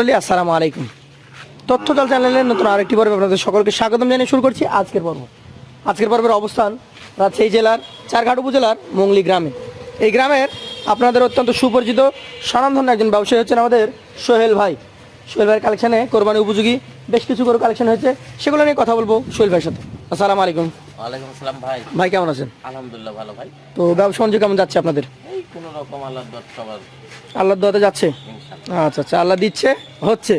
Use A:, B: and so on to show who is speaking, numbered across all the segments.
A: মন্ডলী আসসালামু আলাইকুম। তথ্য দল চ্যানেলের নতুন আরেকটি পর্বে আপনাদের সকলকে স্বাগতম জানিয়ে শুরু করছি আজকের পর্ব। আজকের পর্বের অবস্থান রাজশাহী জেলার চারঘাট উপজেলার মংলি গ্রামে। এই গ্রামের আপনাদের অত্যন্ত সুপরিচিত স্বনামধন্য একজন ব্যবসায়ী হচ্ছেন আমাদের সোহেল ভাই। সোহেল ভাইয়ের কালেকশানে কোরবানি উপযোগী বেশ কিছু করে কালেকশন হয়েছে। সেগুলো নিয়ে কথা বলব সোহেল ভাইয়ের সাথে। আসসালামু আলাইকুম।
B: ওয়ালাইকুম আসসালাম ভাই।
A: ভাই কেমন আছেন?
B: আলহামদুলিল্লাহ ভালো ভাই।
A: তো ব্যবসা বাণিজ্য কেমন যাচ্ছে আপনাদের?
B: এই কোন রকম আল্লাহ সবার
A: আল্লাহর দোয়াতে যাচ্ছে? আচ্ছা আচ্ছা আল্লাহ দিচ্ছে হচ্ছে।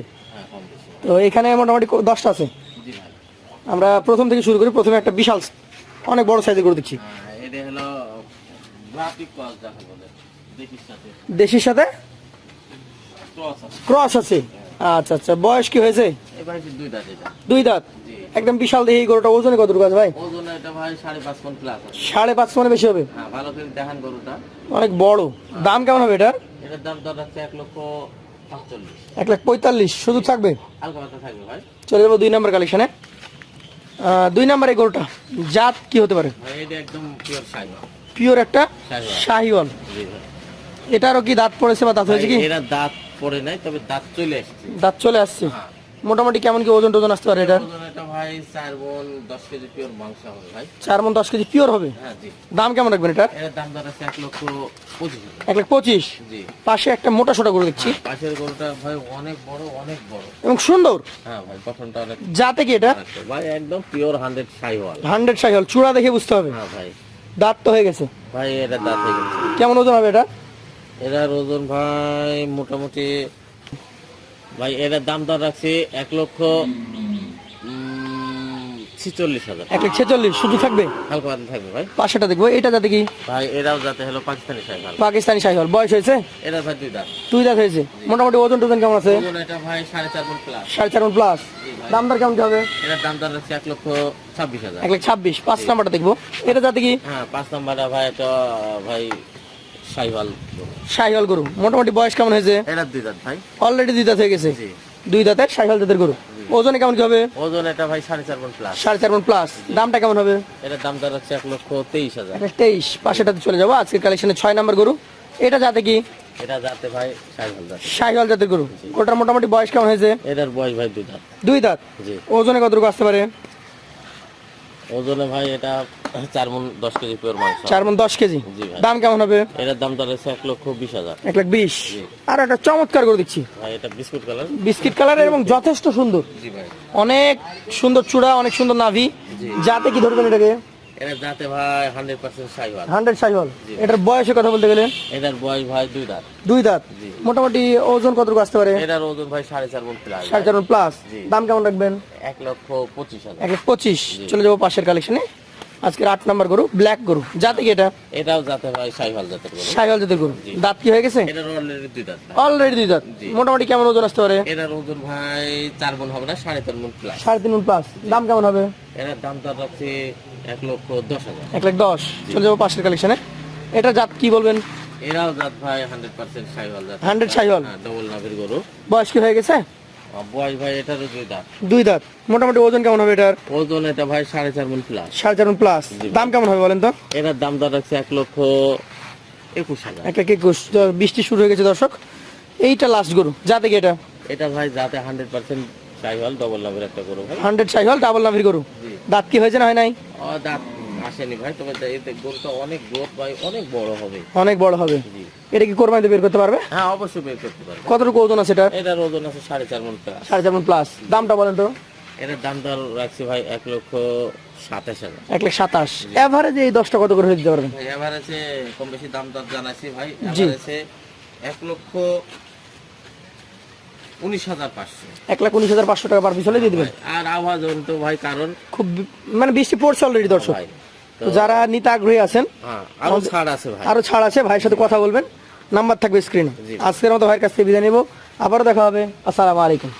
A: তো এখানে মোটামুটি দশটা আছে। আমরা প্রথম থেকে শুরু করি প্রথমে একটা বিশাল অনেক বড় সাইজের করে দিচ্ছি দেশির সাথে?
B: ক্রস আছে।
A: আচ্ছা আচ্ছা বয়স কি হয়েছে?
B: দুই দাঁত
A: একদম বিশাল দেখি গরুটা ওজনে কত আছে ভাই?
B: ওজন এটা ভাই সাড়ে প্লাস আছে
A: সাড়ে বেশি হবে?
B: হ্যাঁ ভালো করে দেখান গরুটা।
A: অনেক বড়। দাম কেমন হবে এটার?
B: দাম দর লক্ষ
A: লাখ পঁয়তাল্লিশ। শুধু থাকবে?
B: হালকা পাতা থাকবে ভাই।
A: চলে যাব দুই নম্বর কালেকশনে দুই নম্বর এই গরুটা জাত কি হতে পারে?
B: ভাই এটা একদম পিওর
A: একটা
B: শাহিওয়াল।
A: শাহিওয়াল।
B: জি ভাই।
A: এটারও কি দাঁত পড়েছে বা দাঁত হয়েছে কি?
B: এরা দাঁত পড়ে নাই তবে দাঁত চলে আসছে।
A: দাঁত চলে আসছে।
B: হ্যাঁ।
A: মোটামুটি কেমন কি ওজন টোজন আসতে পারে এটা?
B: ওজন এটা ভাই কেজি পিওর মাংস হবে ভাই।
A: কেজি পিওর হবে?
B: হ্যাঁ জি।
A: দাম কেমন রাখবেন এটার?
B: এর দাম আছে লক্ষ জি।
A: পাশে একটা মোটা সোটা করে দেখছি।
B: পাশের গরুটা ভাই অনেক বড় অনেক বড়।
A: এবং সুন্দর?
B: হ্যাঁ ভাই গঠনটা অনেক
A: যাতে কি এটা?
B: ভাই একদম পিওর সাইওয়াল
A: চূড়া দেখে বুঝতে হবে।
B: হ্যাঁ ভাই।
A: দাঁত তো হয়ে গেছে।
B: ভাই এটা দাঁত হয়ে গেছে।
A: কেমন ওজন হবে এটা?
B: এটার ওজন ভাই মোটামুটি ভাই এটার দাম দর রাখছি এক লক্ষ ছিচল্লিশ হাজার।
A: এক লাখ ছেচল্লিশ শুধু থাকবে?
B: হালকা পাতলা থাকবে ভাই।
A: দেখব এটা যাতে কি?
B: ভাই এরাও যাতে হলো পাকিস্তানি সাইওয়াল
A: পাকিস্তানি সাইকেল বয়স হয়েছে?
B: এটা ভাই দুই দাঁত।
A: দুই দাঁত হয়েছে। মোটামুটি ওজন টোজন কেমন আছে?
B: ওজন এটা ভাই সাড়ে চার মন প্লাস
A: সাড়ে চার মন প্লাস দাম দর কেমন হবে?
B: এটার দাম দর রাখছি এক লক্ষ ছাব্বিশ হাজার।
A: এক লাখ ছাব্বিশ। পাঁচ নাম্বারটা দেখব। এটা যাতে কি?
B: হ্যাঁ পাঁচ নাম্বারটা ভাই এটা ভাই সাইওয়াল
A: সাইকেল গরু। মোটামুটি বয়স কেমন হয়েছে?
B: এটার দুই দাঁত ভাই।
A: অলরেডি দুই দাঁত হয়ে গেছে? দুই দাঁতের সাইকেল জাতের গরু। ওজনে কেমন কি হবে?
B: ওজন এটা ভাই সাড়ে চার মন প্লাস
A: সাড়ে চার মন প্লাস দামটা কেমন হবে?
B: এটার দাম দর হচ্ছে এক লক্ষ তেইশ হাজার।
A: তেইশ পাশেটাতে চলে যাব। আজকের কালেকশনে ছয় নাম্বার গরু। এটা যাতে কি?
B: এটা যাতে ভাই যাতে
A: জাতের গরু। ওটার মোটামুটি বয়স কেমন হয়েছে?
B: এটার বয়স ভাই দুই দাঁত।
A: দুই দাঁত? ওজনে কতটুকু আসতে পারে?
B: ওজনে ভাই এটা চার মন দশ কেজি পিওর মাংস
A: চার মন দশ কেজি? দাম কেমন হবে?
B: এটার দাম এক লক্ষ বিশ হাজার।
A: এক লাখ বিশ? আর একটা চমৎকার করে দিচ্ছি।
B: ভাই এটা বিস্কুট কালার
A: বিস্কিট কালারের এবং যথেষ্ট সুন্দর। অনেক সুন্দর চূড়া অনেক সুন্দর নাভি। যাতে কি ধরবেন এটাকে?
B: এটা যাতে ভাই হান্ড্রেড পার্সেন্ট সাইওয়াল
A: হান্ড্রেড সাইহল এটার বয়সে কথা বলতে গেলে?
B: এটার বয়স ভাই দুই দাঁত।
A: দুই দাঁত। মোটামুটি ওজন কতটুকু আসতে পারে?
B: এটার ওজন ভাই সাড়ে চার মন প্লাস
A: সাড়ে চার প্লাস দাম কেমন রাখবেন?
B: এক লক্ষ পঁচিশ হাজার।
A: এক লাখ পঁচিশ। চলে যাব পাশের কালেকশনে আজকের আট নম্বর গরু ব্ল্যাক গরু। যাতে কি এটা?
B: এটাও ভাই জাতের গরু।
A: সাইহল জাতের গরু। দাঁত কি হয়ে গেছে?
B: এটার অলরেডি দুই দাঁত।
A: অলরেডি দুই দাঁত। মোটামুটি কেমন ওজন আসতে পারে?
B: এটার ওজন ভাই চার মন হবে না সাড়ে মন প্লাস
A: সাড়ে তিন প্লাস দাম কেমন হবে?
B: এটার দাম দর রাখছি এক লক্ষ দশ হাজার।
A: এক লাখ দশ। চলে যাব পাশের কালেকশনে এটা জাত কি বলবেন?
B: এরাও জাত ভাই হান্ড্রেড পার্সেন্ট সাইওয়াল জাত
A: হান্ড্রেড সাইহল।
B: ডবল নাভের গরু।
A: বয়স কি হয়ে গেছে?
B: বয়স ভাই এটারও দুই দাঁত।
A: দুই দাঁত। মোটামুটি ওজন কেমন হবে এটার?
B: ওজন এটা ভাই সাড়ে চার মন প্লাস
A: সাড়ে চার প্লাস দাম কেমন হবে বলেন তো?
B: এটার দাম দর রাখছে এক লক্ষ একুশ হাজার।
A: এক লাখ একুশ। বৃষ্টি শুরু হয়ে গেছে দর্শক। এইটা লাস্ট গরু। যাতে কি এটা?
B: এটা ভাই যাতে হান্ড্রেড পার্সেন্ট ডবল নাভের একটা গরু ভাই।
A: হান্ড্রেড সাইহল ডাবল নাভির গরু। দাঁত কি হয়েছে না হয় নাই?
B: ও দাঁত আসেনি ভাই তবে এতে গরুটা অনেক গ্রোথ ভাই অনেক বড় হবে।
A: অনেক বড় হবে। এটা কি কোরবানিতে বের করতে পারবে?
B: হ্যাঁ অবশ্যই বের করতে পারবে।
A: কতটুকু ওজন আছে এটা
B: এটার ওজন আছে সাড়ে চার মন প্লাস
A: সাড়ে চার প্লাস দামটা বলেন তো।
B: এটার দাম দর রাখছি ভাই এক লক্ষ সাতাশ হাজার।
A: এক লাখ সাতাশ। এভারেজে এই দশটা কত করে দিতে পারবেন?
B: ভাই এভারেজে কম বেশি দাম দর জানাইছি ভাই। এভারেজে এক লক্ষ উনিশ হাজার পাঁচশো।
A: এক লাখ উনিশ হাজার পাঁচশো টাকা পার পিছলে দিয়ে দিবেন।
B: আর আওয়াজ জনিত ভাই কারণ
A: খুব মানে বৃষ্টি পড়ছে অলরেডি দর্শক।
B: ভাই
A: তো যারা নিতে আগ্রহী আছেন
B: হ্যাঁ আরও ছাড় আছে ভাই।
A: আরও ছাড় আছে ভাইয়ের সাথে কথা বলবেন। নাম্বার থাকবে স্ক্রিনে আজকের মতো ভাইয়ের কাছ থেকে বিদায় নেব। আবারও দেখা হবে। আসসালামু আলাইকুম।